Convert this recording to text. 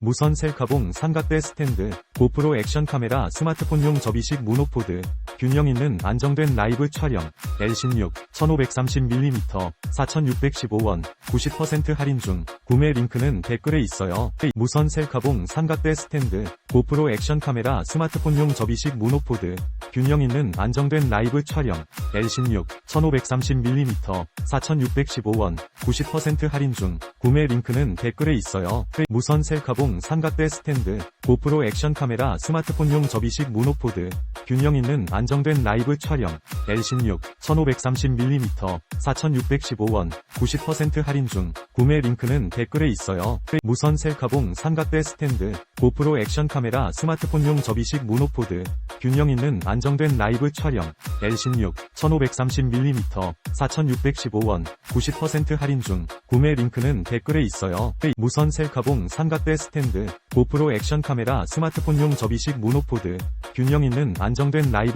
무선 셀카봉 삼각대 스탠드, 고프로 액션 카메라 스마트폰용 접이식 모노포드, 균형 있는 안정된 라이브 촬영, L16, 1530mm, 4615원, 90% 할인 중, 구매 링크는 댓글에 있어요. 무선 셀카봉 삼각대 스탠드, 고프로 액션 카메라 스마트폰용 접이식 모노포드, 균형 있는 안정된 라이브 촬영, L16, 1530mm, 4615원, 90% 할인 중, 구매 링크는 댓글에 있어요. 무선 셀카봉 삼각대 스탠드, 고프로 액션 카메라 스마트폰용 접이식 모노포드, 균형 있는 안정된 라이브 촬영, L16, 1530mm, 4615원, 90% 할인 중, 구매 링크는 댓글에 있어요. 무선 셀카봉 삼각대 스탠드, 고프로 액션 카메라 스마트폰용 접이식 모노포드, 균형 있는 안정된 라이브 촬영, L16, 1530mm, 4615원, 90% 할인 중, 구매 링크는 댓글에 있어요. 무선 셀카봉 삼각대 스탠드, 고프로 액션 카메라 스마트폰용 접이식 모노포드, 균형 있는 안정된 라이브